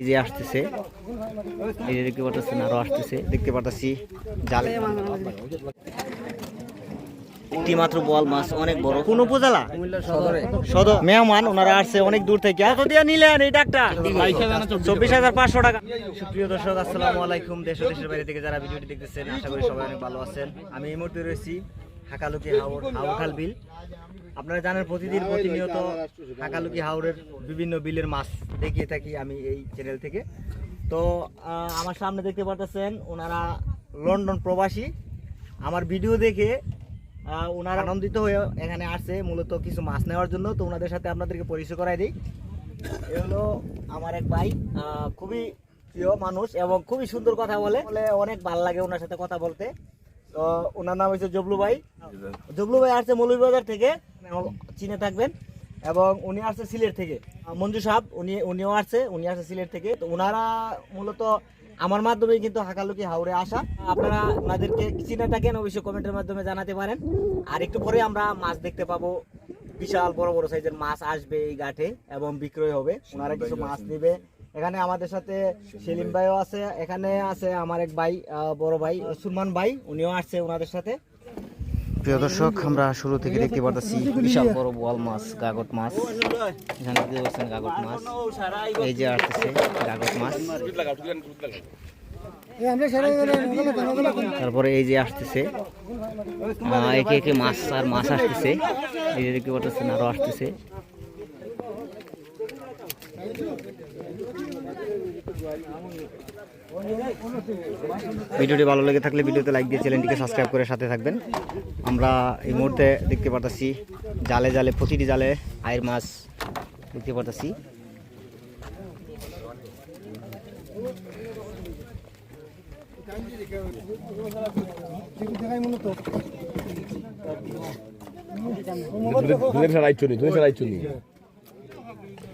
এই যে আসতেছে এই যে দেখতে পাচ্ছেন আরও আসতেছে। দেখতে পাচ্ছি জালে। একটি মাত্র বল মাছ অনেক বড়। কোন উপজেলা? সদর। মেহমান ওনারা আসছে অনেক দূর থেকে। দিয়ে নিলেন এই ডাকটা? চব্বিশ হাজার পাঁচশো টাকা। সুপ্রিয় দর্শক আসসালামু আলাইকুম। দেশ দেশের বাইরে থেকে যারা ভিডিওটি দেখতেছেন আশা করি সবাই অনেক ভালো আছেন। আমি এই মুহূর্তে রয়েছি হাকালুকি হাওর হাউখাল বিল। আপনারা জানেন প্রতিদিন প্রতিনিয়ত হাকালুকি হাওরের বিভিন্ন বিলের মাছ দেখিয়ে থাকি আমি এই চ্যানেল থেকে। তো আমার সামনে দেখতে পাচ্ছেন ওনারা লন্ডন প্রবাসী। আমার ভিডিও দেখে ওনারা আনন্দিত হয়ে এখানে আসছে মূলত কিছু মাছ নেওয়ার জন্য। তো ওনাদের সাথে আপনাদেরকে পরিচয় করাই দিই। এ হলো আমার এক ভাই খুবই প্রিয় মানুষ এবং খুবই সুন্দর কথা বলে অনেক ভালো লাগে ওনার সাথে কথা বলতে। তো ওনার নাম হচ্ছে জবলু ভাই। জবলু ভাই। আসছে মৌলভীবাজার থেকে চিনে থাকবেন। এবং উনি আসছে সিলেট থেকে। মঞ্জু সাহেব উনি উনিও আসছে উনি আসছে সিলেট থেকে। তো ওনারা মূলত আমার মাধ্যমে কিন্তু হাকালুকি হাওড়ে আসা। আপনারা ওনাদেরকে চিনে থাকেন অবশ্যই কমেন্টের মাধ্যমে জানাতে পারেন। আর একটু পরে আমরা মাছ দেখতে পাবো। বিশাল বড় বড় সাইজের মাছ আসবে এই ঘাটে এবং বিক্রয় হবে। ওনারা কিছু মাছ নেবে। এখানে আমাদের সাথে সেলিম ভাইও আছে, এখানে আছে আমার এক ভাই বড় ভাই সুলমান ভাই, উনিও আসছে ওনাদের সাথে। প্রিয় দর্শক, আমরা শুরু থেকে দেখতে পাচ্ছি বিশাল বড় বোয়াল মাছ, গাগট মাছ। এখানে দেখতে গাগট মাছ, এই যে আসতেছে গাগট মাছ। তারপরে এই যে আসতেছে একে একে মাছ আর মাছ আসতেছে। এই যে দেখতে পাচ্ছেন আরও আসতেছে। ভিডিওটি ভালো লেগে থাকলে ভিডিওতে লাইক দিয়ে চ্যানেলটিকে সাবস্ক্রাইব করে সাথে থাকবেন। আমরা এই মুহূর্তে দেখতে পারতাছি জালে জালে, প্রতিটি জালে আয়ের মাছ দেখতে পারতাছি। দুধের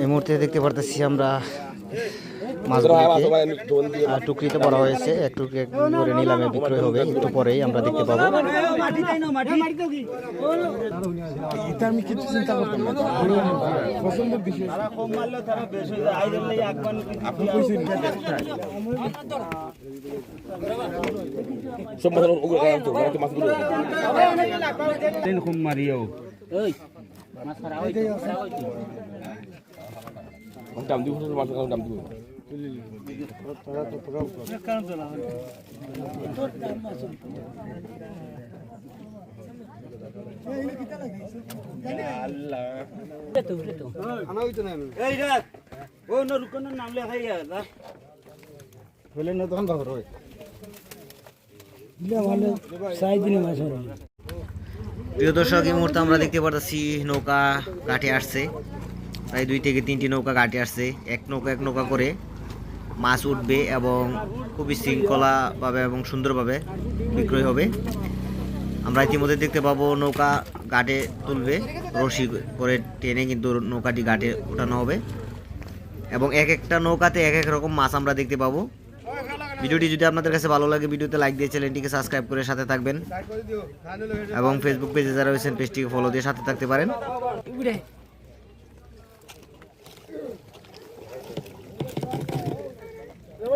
এই মুহূর্তে দেখতে পারতেছি আমরা মাছগুলিকে টুকরিতে বড় হয়েছে এক টুকরি করে নিলামে বিক্রয় হবে একটু পরেই আমরা দেখতে পাবো সব মাছ তো মাছগুলো দাম দিব মাছ দাম দিব প্রিয় দর্শক, এই মুহূর্তে আমরা দেখতে পারতেছি নৌকা ঘাটে আসছে। প্রায় দুই থেকে তিনটি নৌকা ঘাটে আসছে। এক নৌকা এক নৌকা করে মাছ উঠবে এবং খুবই শৃঙ্খলাভাবে এবং সুন্দরভাবে বিক্রয় হবে। আমরা ইতিমধ্যে দেখতে পাবো নৌকা ঘাটে তুলবে। রশি করে টেনে কিন্তু নৌকাটি ঘাটে ওঠানো হবে। এবং এক একটা নৌকাতে এক এক রকম মাছ আমরা দেখতে পাবো। ভিডিওটি যদি আপনাদের কাছে ভালো লাগে, ভিডিওতে লাইক দিয়ে চ্যানেলটিকে সাবস্ক্রাইব করে সাথে থাকবেন। এবং ফেসবুক পেজে যারা রয়েছেন পেজটিকে ফলো দিয়ে সাথে থাকতে পারেন।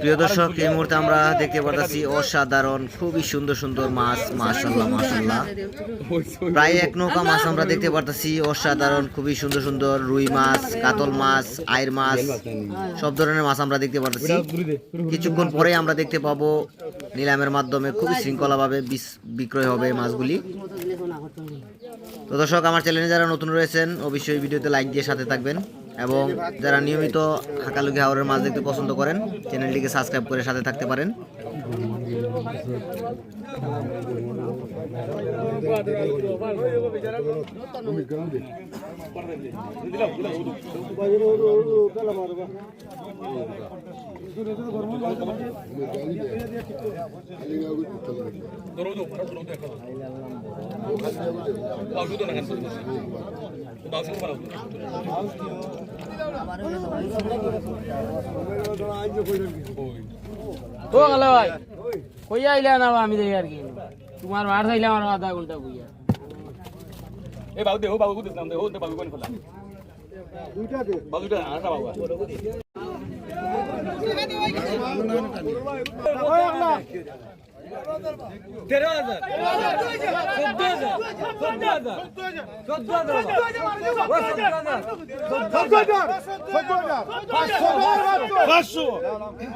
প্রিয় দর্শক, এই মুহূর্তে আমরা দেখতে পাচ্ছি অসাধারণ, খুবই সুন্দর সুন্দর মাছ মাশাল্লাহ মাশাল্লাহ প্রায় এক নৌকা মাছ আমরা দেখতে পারতেছি, অসাধারণ, খুবই সুন্দর সুন্দর রুই মাছ, কাতল মাছ, আইর মাছ, সব ধরনের মাছ আমরা দেখতে পারতেছি। কিছুক্ষণ পরে আমরা দেখতে পাবো নিলামের মাধ্যমে খুবই শৃঙ্খলাভাবে বিক্রয় হবে মাছগুলি। তো দর্শক, আমার চ্যানেলে যারা নতুন রয়েছেন, অবশ্যই ভিডিওতে লাইক দিয়ে সাথে থাকবেন এবং যারা নিয়মিত হাকালুকি হাওরের মাছ দেখতে পছন্দ করেন, চ্যানেলটিকে সাবস্ক্রাইব করে সাথে থাকতে পারেন। ওষুধ ও গেল ভাই কইয়া আইলে না আমি দেখি আর কি তোমার মার চাইলাম আমার আধা ঘণ্টা কইয়া এ বাবু দে ও বাবু দিলাম দে দেহ দে বাবু কোন ফেলা দুইটা দে বাবু দুইটা আটা বাবু তেরো হাজার চোদ্দ হাজার চোদ্দ হাজার চোদ্দ হাজার পাঁচশো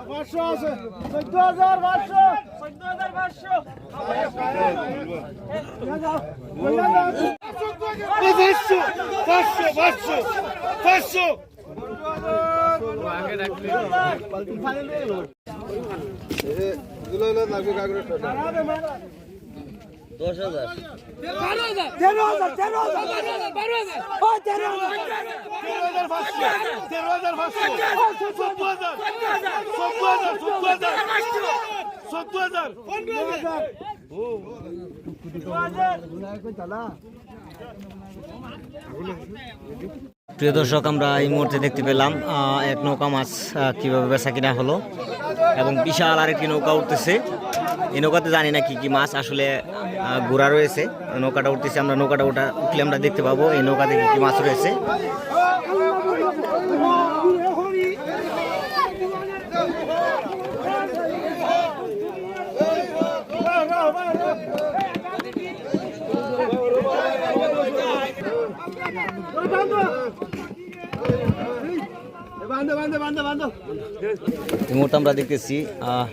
পাঁচশো আছে চোদ্দ হাজার পাঁচশো চোদ্দ হাজার পাঁচশো পাঁচশো পাঁচশো পাঁচশো দশ হাজার তেরো হাজার তেরো হাজার তেরো হাজার তেরো হাজার তেরো হাজার চোদ্দ হাজার চোদ্দ হাজার চোদ্দ হাজার চোদ্দ হাজার চোদ্দ হাজার প্রিয় দর্শক, আমরা এই মুহূর্তে দেখতে পেলাম এক নৌকা মাছ কীভাবে কীভাবে বেচা কিনা হলো এবং বিশাল আর একটি নৌকা উঠতেছে। এই নৌকাতে জানি না কি কি মাছ আসলে ঘোরা রয়েছে। নৌকাটা উঠতেছে, আমরা নৌকাটা ওটা উঠলে আমরা দেখতে পাবো, এই নৌকাতে কী কী মাছ রয়েছে। এই মুহূর্তে আমরা দেখতেছি আহ,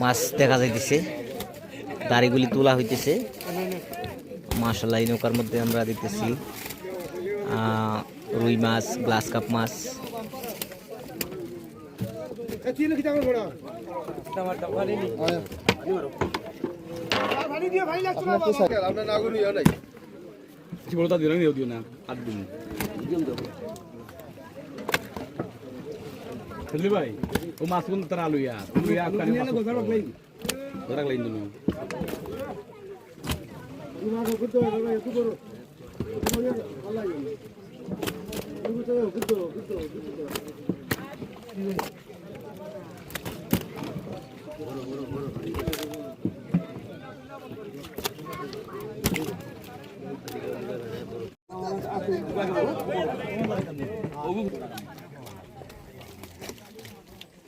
মাছ দেখা যাইতেছে। দাড়িগুলি তোলা হইতেছে। মাসাল্লাহ এই নৌকার মধ্যে আমরা দেখতেছি রুই মাছ গ্লাস কাপ মাছ। কি বলতা দিও না দিও দিও না আট দিন খেললি ভাই ও মাছ কোন তারা আলু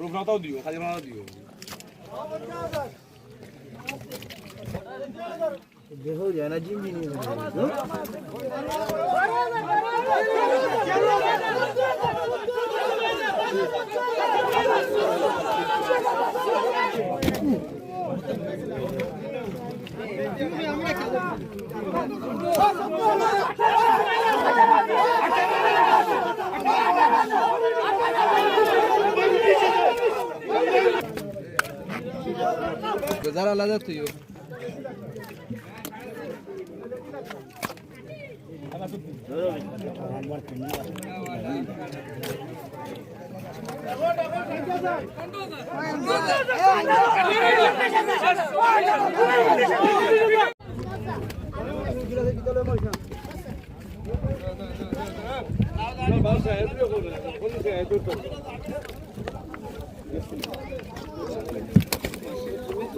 রূপনাথাও দিও খালি মাথাও দিও দেখো জানা জিম্মি নিয়ে আমরা Pues Gözler hala da tutuyor.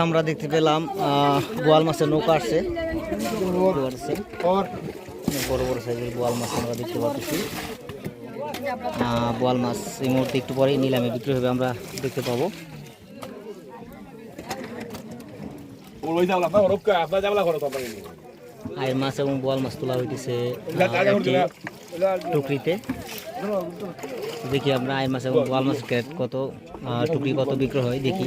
আমরা দেখতে পেলাম আহ, বোয়াল মাছের নৌকা আসছে। বড় বড় সাইজের বোয়াল মাছ আমরা দেখতে পাচ্ছি। আহ, বোয়াল মাছ এই মুহূর্তে একটু পরেই নিলামে বিক্রি হবে আমরা দেখতে পাবো। ওই যাওলা আপনার রোবকা আপনার যাওলা করো তো আয়ের মাছ এবং বোয়াল মাছ তোলা হইতেছে টুকরিতে। দেখি আমরা আয়ের মাছ এবং বোয়াল মাছের ক্যারেট কত টুকরি কত বিক্রয় হয় দেখি।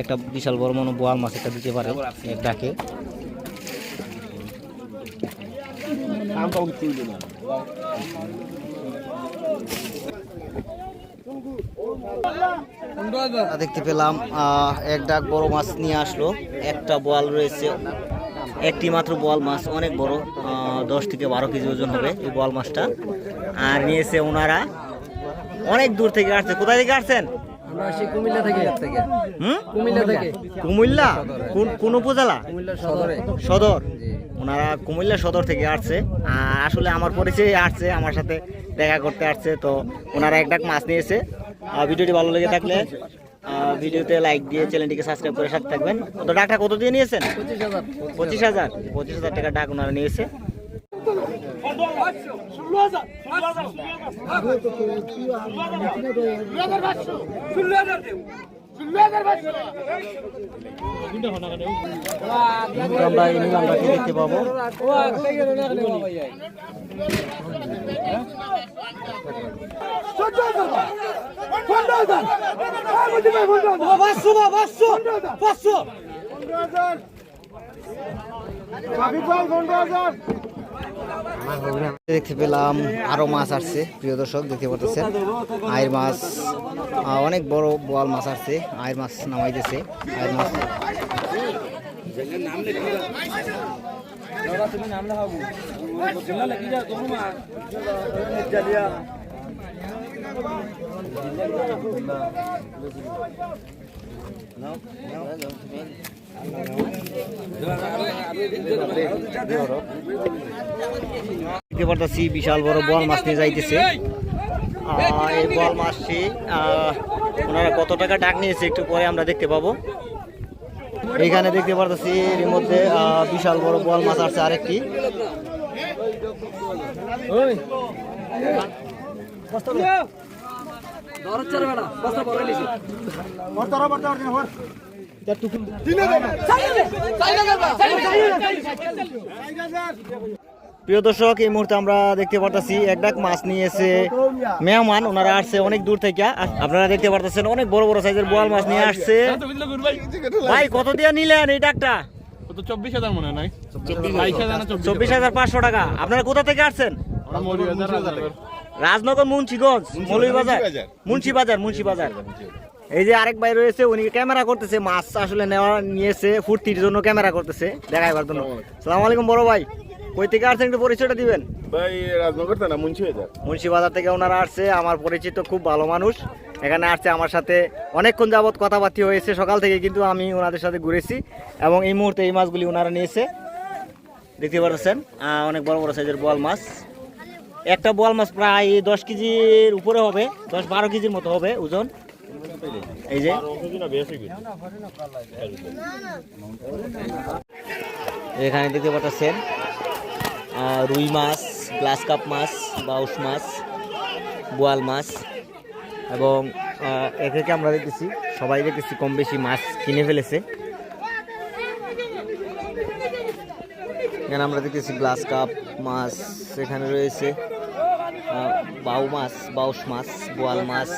একটা বিশাল বড় মনো বোয়াল মাছ একটা দিতে পারে এক ডাকে। দেখতে পেলাম আহ, এক ডাক বড় মাছ নিয়ে আসলো একটা বোয়াল রয়েছে। একটি মাত্র বোয়াল মাছ অনেক বড় দশ থেকে বারো কেজি ওজন হবে এই বোয়াল মাছটা। আর নিয়েছে ওনারা অনেক দূর থেকে আসছে। কোথায় থেকে আসছেন? কুমিল্লা থেকে। থেকে হুম থেকে। কুমিল্লা? কোন উপজেলা? সদরে। সদর। ওনারা কুমিল্লা সদর থেকে আসছে। আর আসলে আমার পরিচয় আসছে আমার সাথে দেখা করতে আসছে। তো ওনারা একটা মাছ নিয়েছে। আর ভিডিওটি ভালো লেগে থাকলে ভিডিওতে লাইক দিয়ে চ্যানেলটিকে সাবস্ক্রাইব করে সাথে থাকবেন তো ডাকটা কত দিয়ে নিয়েছেন পঁচিশ হাজার পঁচিশ হাজার টাকা ডাক ওনারা নিয়েছে আমরা এই নিলামটাকে দেখতে পাবো। দেখতে পেলাম আরও মাছ আসছে, প্রিয় দর্শক, দেখতে পাচ্ছেন আয়ের মাছ অনেক বড় বোয়াল মাছ আসছে, আয়ের মাছ নামাইতেছে, আয়ের মাছ। দেখতে পারতেছি বিশাল বড় বল মাছ নিয়ে যাইতেছে। আহ, এই বল মাছটি আহ, ওনারা কত টাকা ডাক নিয়েছে একটু পরে আমরা দেখতে পাবো। এখানে দেখতে পারতেছি এর মধ্যে আহ, বিশাল বড় বল মাছ আসছে আরেকটি। প্রিয় দর্শক এই মুহূর্তে আমরা দেখতে পারতেছি এক ডাক মাছ নিয়েছে মেহমান ওনারা আসছে অনেক দূর থেকে। আপনারা দেখতে পারতেছেন অনেক বড় বড় সাইজের বোয়াল মাছ নিয়ে আসছে। ভাই কত দিয়ে নিলেন এই ডাকটা? চব্বিশ হাজার মনে হয় চব্বিশ পাঁচশো টাকা। আপনারা কোথা থেকে আসছেন? রাজনগর। মুন্সিগঞ্জ মৌলভীবাজার। মুন্সিবাজার মুন্সিবাজার। এই যে আরেক ভাই রয়েছে উনি ক্যামেরা করতেছে মাছ আসলে নেওয়া নিয়েছে ফুর্তির জন্য ক্যামেরা করতেছে। দেখাইবার জন্য সালাম আলাইকুম। বড় ভাই। কই থেকে আসছেন একটু পরিচয়টা দিবেন? ভাই রাজনগর না মুন্সি হাজার মুন্সিবাজার থেকে ওনারা আসছে আমার পরিচিত খুব ভালো মানুষ। এখানে আসছে আমার সাথে অনেকক্ষণ যাবৎ কথাবার্তি হয়েছে সকাল থেকে কিন্তু আমি ওনাদের সাথে ঘুরেছি। এবং এই মুহূর্তে এই মাছগুলি ওনারা নিয়েছে। দেখতে পাচ্ছেন অনেক বড় বড় সাইজের বোয়াল মাছ। একটা বোয়াল মাছ প্রায় দশ কেজির উপরে হবে দশ বারো কেজির মতো হবে ওজন। এই যে? এখানে দেখতে পাচ্ছেন রুই মাছ, গ্লাস কাপ মাছ বাউস মাছ, বোয়াল মাছ, এবং একে আমরা দেখতেছি, সবাই দেখতেছি কম বেশি মাছ কিনে ফেলেছে। এখানে আমরা দেখতেছি গ্লাস কাপ মাছ এখানে রয়েছে বাউ মাছ বাউস মাছ, বোয়াল মাছ